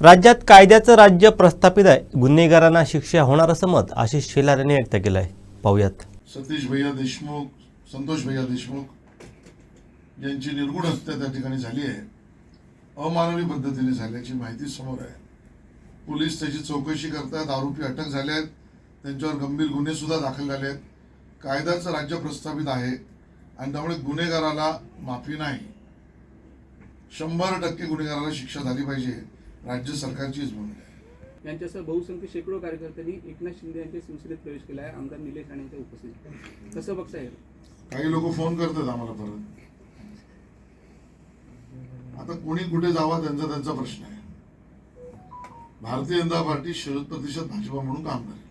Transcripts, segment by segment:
राज्यात कायद्याचं राज्य प्रस्थापित आहे. गुन्हेगारांना शिक्षा होणार असं मत आशिष शेलार यांनी व्यक्त केलं आहे पाहूयात. सतीश भैया देशमुख संतोष भैया देशमुख यांची निर्गुण हत्या त्या ठिकाणी झाली आहे. अमानवी पद्धतीने झाल्याची माहिती समोर आहे. पोलीस त्याची चौकशी करतात आरोपी अटक झाले आहेत. त्यांच्यावर गंभीर गुन्हे सुद्धा दाखल झाले आहेत. कायद्याचं राज्य प्रस्थापित आहे आणि त्यामुळे गुन्हेगाराला माफी नाही. शंभर टक्के गुन्हेगाराला शिक्षा झाली पाहिजे. राज्य सरकारचीच भूमिका आहे. यांच्यासह बहुसंख्य शेकडो कार्यकर्त्यांनी एकनाथ शिंदे यांच्या शिवसेनेत प्रवेश केला आहे आमदार निलेश राणे यांच्या उपस्थितीत. कसं बघता येईल काही लोक फोन करतात आम्हाला परत. आता कोणी कुठे जावा त्यांचा त्यांचा प्रश्न आहे. भारतीय जनता पार्टी शरद प्रतिशत भाजपा म्हणून काम करेल.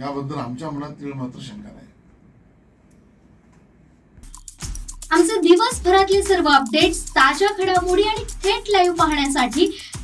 याबद्दल आमच्या मनात तीळ मात्र शंका नाही. आमचे दिवसभरातले सर्व अपडेट्स ताज्या घडामोडी आणि थेट लाईव्ह पाहण्यासाठी